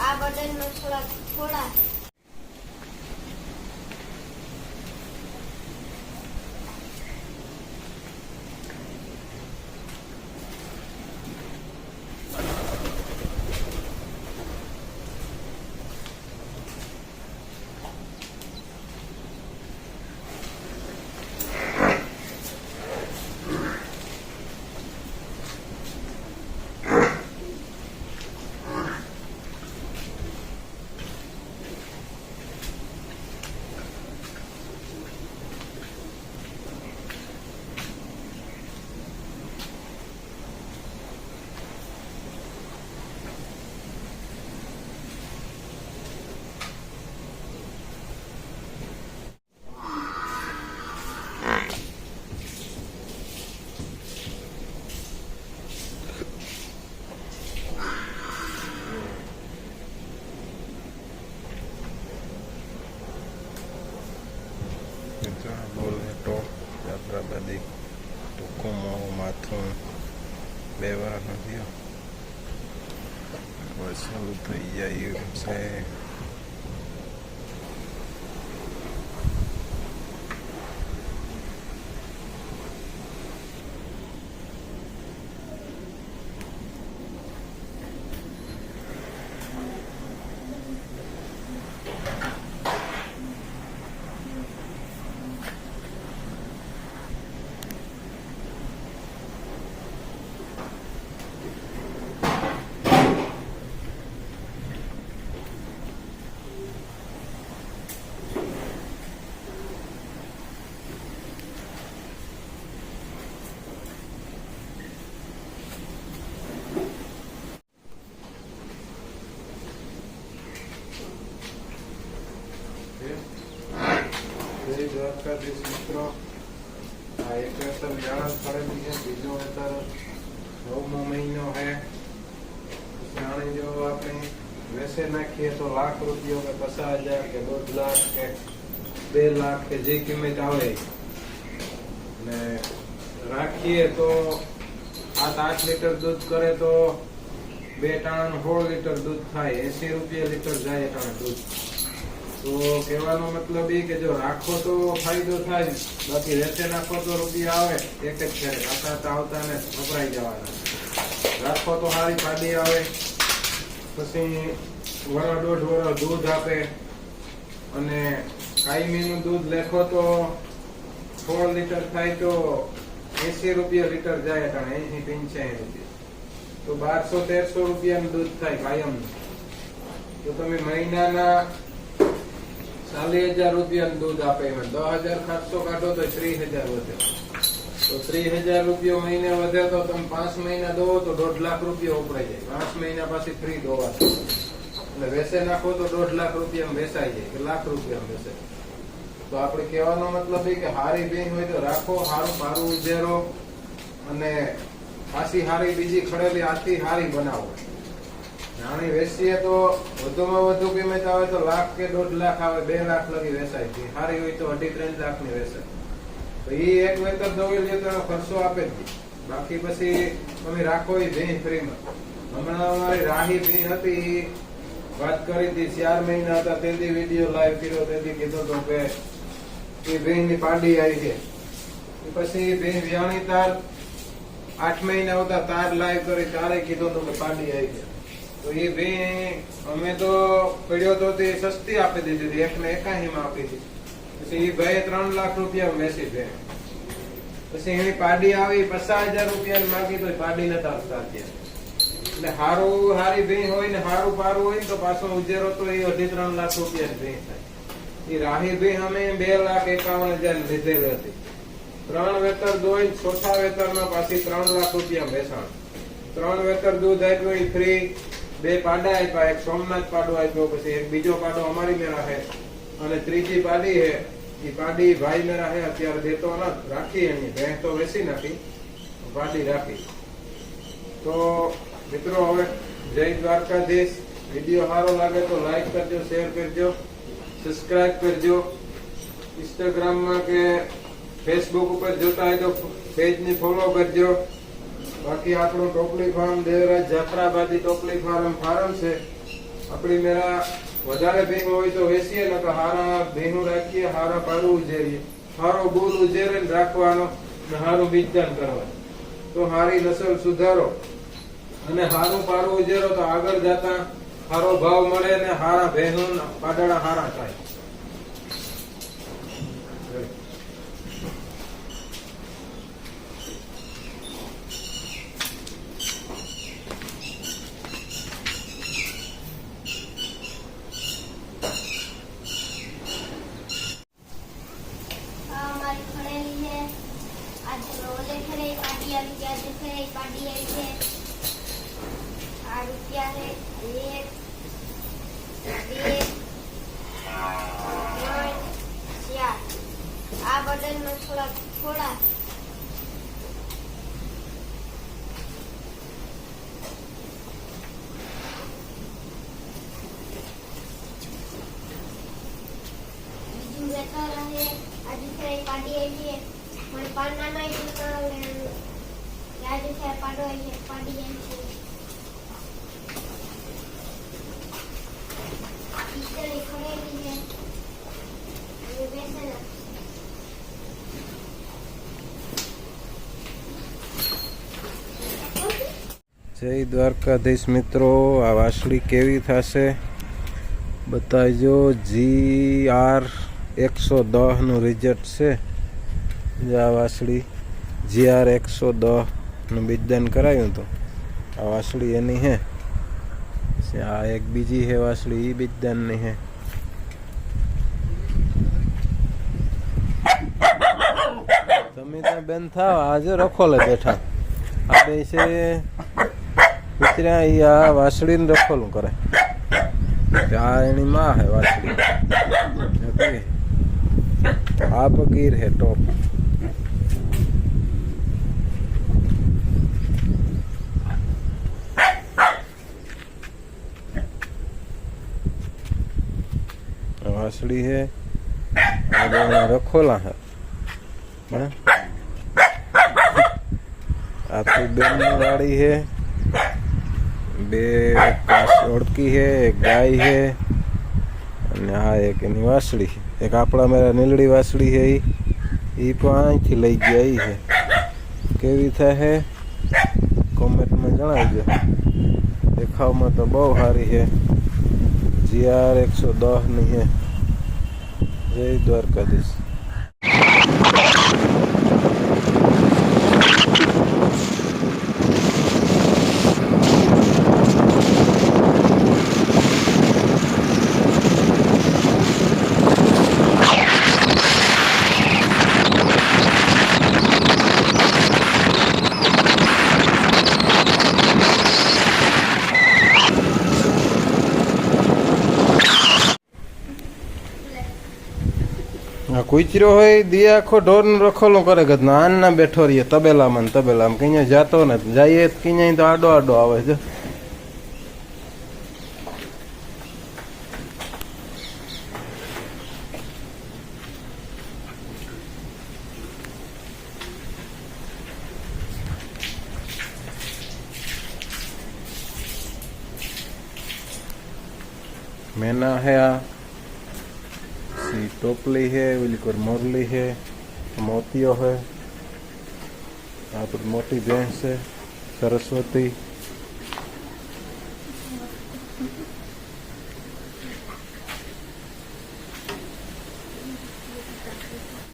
આ બટનમાં થોડા થોડા છે. મિત્રો બોલેટો જાફરાબાદી ટૂંકુમો માથું બે વાર થયો હવે શરૂ થઈ જાય એમ છે જય દ્વારકાધીશ મિત્રો આ એક વેતર જાણ પડેલી છે બીજો વેતર નવમો મહિનો છે જાણી જો આપણે વેસે નાખીએ તો લાખ રૂપિયો કે પચાસ હજાર કે દોઢ લાખ કે બે લાખ કે જે કિંમત આવે ને રાખીએ તો સાત આઠ લીટર દૂધ કરે તો બે ટાણાનું સોળ લીટર દૂધ થાય એસી રૂપિયા લીટર જાય ટાણે દૂધ તો કહેવાનો મતલબ એ કે જો રાખો તો ફાયદો થાય, બાકી રેતે નાખો તો રૂપિયા આવે, એક જ આતા આતા આવતા ને વપરાઈ જવાના. રાખો તો સારી પાડી આવે, પછી વરા દોઢ વરા દૂધ આપે, અને કાયમીનું દૂધ લેખો તો સોળ લીટર થાય તો એસી રૂપિયા લીટર જાય કારણ એસી પંચ્યાસી રૂપિયા. તો બારસો તેરસો રૂપિયાનું દૂધ થાય કાયમનું. તો તમે મહિનાના ચાલીસ હજાર રૂપિયા દૂધ આપે દસ હજાર સાતસો કાઢો તો ત્રીસ હજાર વધે. તો ત્રીસ હજાર રૂપિયા મહિને વધે તો તમે પાંચ મહિના દો તો દોઢ લાખ રૂપિયા ઉપડાઈ જાય. પાંચ મહિના પછી ફ્રી દોવા એટલે વેસે નાખો તો દોઢ લાખ રૂપિયા બેસાઈ જાય કે લાખ રૂપિયા બેસે તો આપણે કહેવાનો મતલબ એ કે હારી બેન હોય તો રાખો, હારું મારું ઉજેરો અને પાછી હારી બીજી ખડેલી આથી હારી બનાવો. નાની વેચીએ તો વધુમાં વધુ કિંમત આવે તો લાખ કે દોઢ લાખ આવે, બે લાખ લગી વેચાય. છે સારી હોય તો અઢી ત્રણ લાખની વેચાય. તો એ એક વેતર દોવી લે તો ખર્ચો આપે જ બાકી પછી તમે રાખો એ ભીણ ફ્રીમાં. હમણાં અમારી રાહી ભીણ હતી વાત કરી હતી, ચાર મહિના હતા તેથી વીડિયો લાઈવ કર્યો તેથી કીધો હતો કે એ ભેં ની પાડી આવી છે. પછી ભીણ વ્યાણી તાર આઠ મહિના હતા, તાર લાઈવ કરી, તારે કીધો હતો કે પાડી આવી છે. તો એ બે અમે તો પડ્યો તો તે સસ્તી આપી દીધી હતી, એકને એકાહી માં આપી દીધી. પછી એ ભાઈ ત્રણ લાખ રૂપિયા વેચી છે પછી એની પાડી આવી, પચાસ હજાર રૂપિયા માગી તો પાડી નતા આપતા અત્યારે. એટલે હારું, હારી ભેં હોય ને હારું પારું હોય તો પાછો ઉજેરો તો એ અઢી ત્રણ લાખ રૂપિયા ભેં થાય. એ રાહી ભેં અમે બે લાખ એકાવન હજાર લીધેલી હતી. ત્રણ વેતર દોઈ, ચોથા વેતરમાં પાછી ત્રણ લાખ રૂપિયા બેસાણ ત્રણ વેતર દૂધ આપ્યું ફ્રી બે પાડા આપ્યા, એક સોમનાથ પાડો આપ્યો, પછી એક બીજો પાડો અમારી મેળા છે અને ત્રીજી પાડી છે એ પાડી ભાઈ મેળા છે અત્યારે દેતો નથી, રાખી એની, ભેંસ તો વેચી નાખી, પાડી રાખી. તો મિત્રો હવે જય દ્વારકાધીશ, વીડિયો સારો લાગે તો લાઈક કરજો, શેર કરજો, સબસ્ક્રાઇબ કરજો. ઇન્સ્ટાગ્રામમાં કે ફેસબુક ઉપર જોતા હોય તો પેજને ફોલો કરજો. બાકી આપણું ટોપલી ફાર્મ દેવરાજ જાફરાબાદી ટોપલી ફાર્મ ફાર્મ છે. આપણી મેરા વધારે ભીંગ હોય તો વેચીએ ને તો હારા ભીનું રાખીએ, હારા પાડું ઉજેરીએ. હારો ગુલ ઉજેરે રાખવાનો ને હારું બીજદાન કરવાનું. તો હારી નસલ સુધારો. અને હારું પારું ઉજેરો તો આગળ જતા હારો ભાવ મળે ને હારા ભેહું પાડડા હારા થાય આ અમારી ખડેલી છે આજે ઓલે ખરે પાડી આવી છે ખરે પાડી આવી છે આ રૂપિયા છે થોડા થોડા બીજું વેચાણ રહે, આજે ખરે પાડી આવી છે જય દ્વારકાધીશ મિત્રો આ વાસળી કેવી થશે? બતાવજો જી આર એકસો દહનું રિઝલ્ટ છે. આ વાસળી જી આર એકસો દહનું બીજદાન કરાયું હતું. આ વાસળી એની હે. આ એક બીજી હે વાસળી એ બીજદાનની હે. તમે ત્યાં બેન થાવ આજે રખોલે બેઠા. આ બે છે કૂતરા એ આ વાસળીને રખોલું કરે. આ એની માં હે વાસળી. આ પગીર હે ટોપ. આ વાસળી હે આ બે રખોલા હે હે? આ તો બેન વાળી હે બે કાસ ઓળકી હે એક ગાય હે અને આ એક એની વાસળી એક આપણા મેરા નીલડી વાસળી હે ઈ ઈ પણ અહીંથી લઈ ગયા ઈ હે કેવી થાય હે કોમેન્ટમાં જણાવજો દેખાવમાં તો બહુ સારી હે જીઆર એકસો દસની હે જય દ્વારકાધીશ. કુચરો હોય દિયા આખો ઢોરનું રખોલું કરે કે ના બેઠો રહીએ, તબેલામાં ને તબેલામાં. કઈ જાતો ને જઈએ કઈ તો આડો આડો આવે છે. મેના હે आ सी टोपली है बिल्कुल मोरली है मोतियो है यहाँ पर मोटी भैंस है